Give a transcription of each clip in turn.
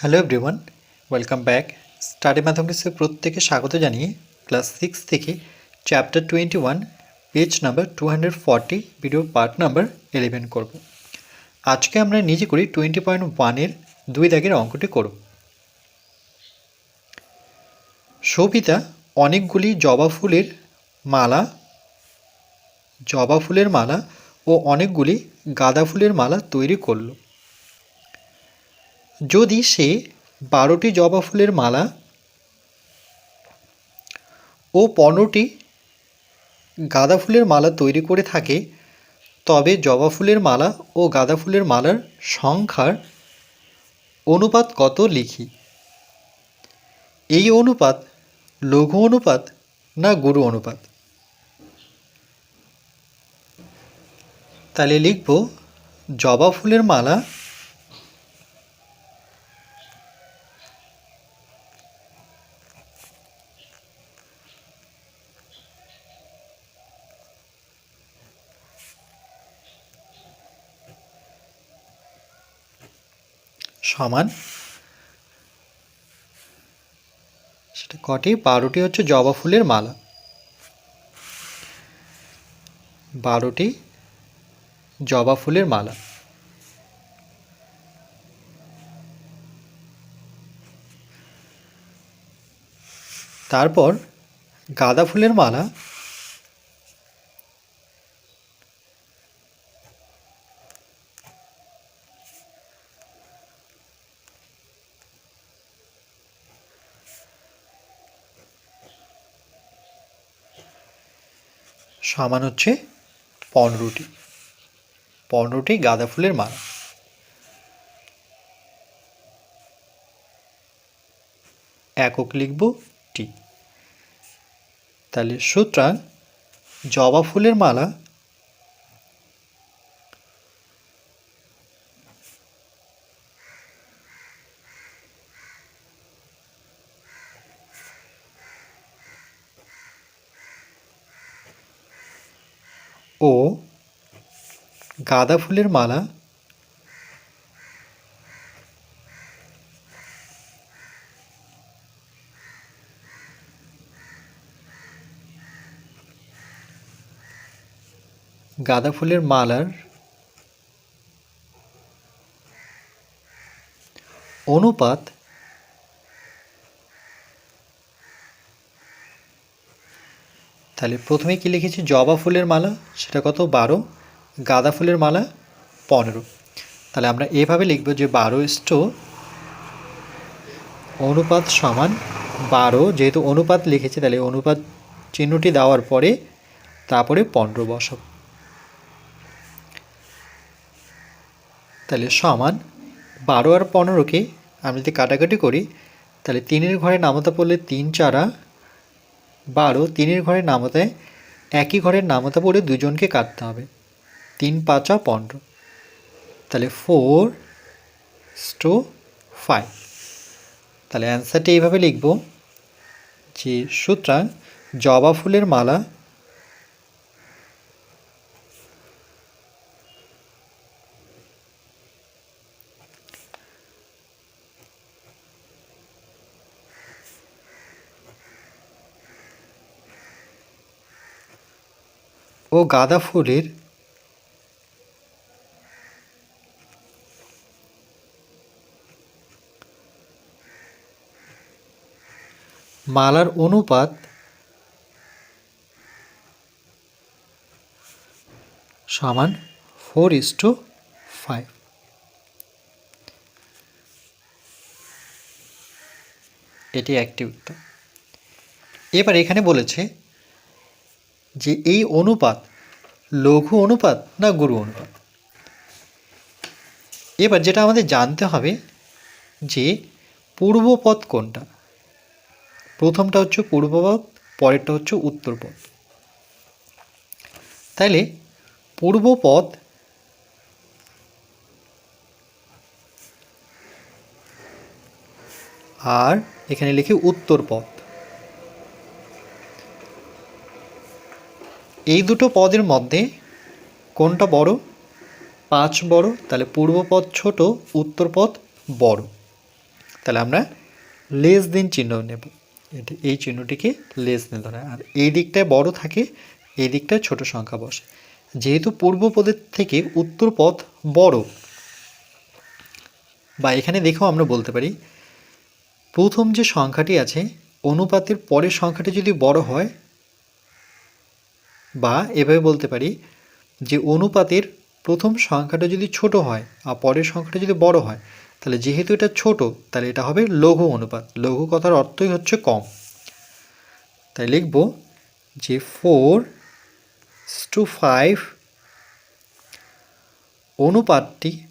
Hello everyone welcome back study ম্যাথমেটিক্সের প্রত্যেকে স্বাগত জানিয়ে ক্লাস সিক্স থেকে chapter twenty one page number two hundred forty video part number eleven করব। আজকে আমরা নিজে করি টোয়েন্টি পয়েন্ট ওয়ানের দুই দাগের অঙ্কটি করব। সবিতা অনেকগুলি জবা ফুলের মালা, জবা ফুলের মালা ও অনেকগুলি গাঁদা ফুলের মালা তৈরি করল। যদি সে বারোটি জবা ফুলের মালা ও পনেরোটি গাঁদা ফুলের মালা তৈরি করে থাকে, তবে জবা ফুলের মালা ও গাঁদা ফুলের মালার সংখ্যার অনুপাত কত লিখি? এই অনুপাত লঘু অনুপাত না গুরু অনুপাত? তাহলে লিখব জবা ফুলের মালা সমান। সেটা কটি? বারোটি হচ্ছে জবা ফুলের মালা। বারোটি জবা ফুলের মালা। তারপর গাঁদা ফুলের মালা। সমান হচ্ছে পনেরোটি পনেরোটি গাঁদা ফুলের মালা। একক লিখব টি। তাহলে সুতরাং জবা ফুলের মালা ও গাঁদা ফুলের মালা। গাঁদা ফুলের মালার অনুপাত তাহলে প্রথমে কি লিখেছি? জবা ফুলের মালা, সেটা কত? বারো। গাঁদা ফুলের মালা, পনেরো। তাহলে আমরা এভাবে লিখব যে বারো স্টো অনুপাত সমান বারো। যেহেতু অনুপাত লিখেছি, তাহলে অনুপাত চিহ্নটি দেওয়ার পরে তারপরে পনেরো বসাব। তাহলে সমান বারো আর পনেরোকে আমি যদি কাটাকাটি করি, তাহলে তিনের ঘরে নামতা পড়লে তিন চারা বারো তিনের ঘরে নামতে, একই ঘরের নামতা পড়ে দুজনকে কাটতে হবে। তিন, পাঁচা পনেরো। তাহলে ফোর টু ফাইভ তাহলে অ্যান্সারটি এইভাবে লিখব যে, সুতরাং জবা ফুলের মালা ও গাঁদা ফুলের মালার অনুপাত সমান ফোর ইস টু ফাইভ। এটি একটি উত্তর। এবার এখানে বলেছে যে এই অনুপাত লঘু অনুপাত না গুরু অনুপাত? এবার যেটা আমাদের জানতে হবে যে পূর্বপদ কোনটা? প্রথমটা হচ্ছে পূর্বপদ, পরেরটা হচ্ছে উত্তরপদ। তাইলে পূর্বপদ আর এখানে লিখি উত্তর এই দুটো পদের মধ্যে কোনটা বড়? পাঁচ বড়, তাহলে পূর্ব পদ ছোট, উত্তর পদ বড়। তাহলে আমরা লেস দিন চিহ্ন নেব। এই চিহ্নটিকে লেস দিন ধরে আর এই দিকটায় বড় থাকে, এই দিকটায় ছোট সংখ্যা বসে। যেহেতু পূর্ব পদের থেকে উত্তর পথ বড়, বা এখানে দেখেও আমরা বলতে পারি, প্রথম যে সংখ্যাটি আছে, অনুপাতের পরের সংখ্যাটি যদি বড় হয় বা এভাবে বলতে পারি যে অনুপাতের প্রথম সংখ্যাটা যদি ছোট হয় আর পরের সংখ্যাটা যদি বড় হয়, তাহলে যেহেতু এটা ছোট, তাহলে এটা হবে লঘু অনুপাত। লঘু কথার অর্থই হচ্ছে কম। তাই লিখব যে ফোর টু ফাইভ অনুপাতটি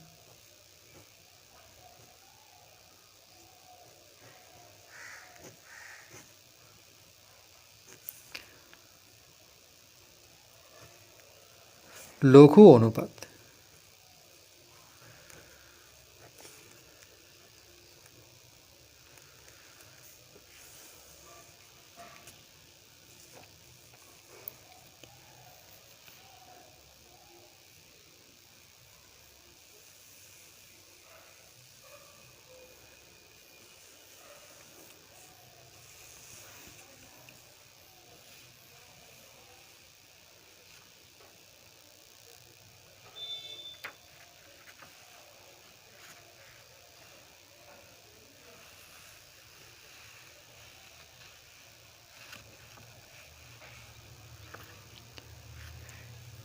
লঘু অনুপাত।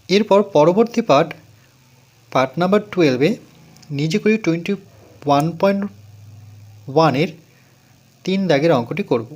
এরপর পরবর্তী পার্ট পার্ট নাম্বার টুয়েলভে নিজে করি টোয়েন্টি ওয়ান পয়েন্ট ওয়ানের তিন দাগের অঙ্কটি করব।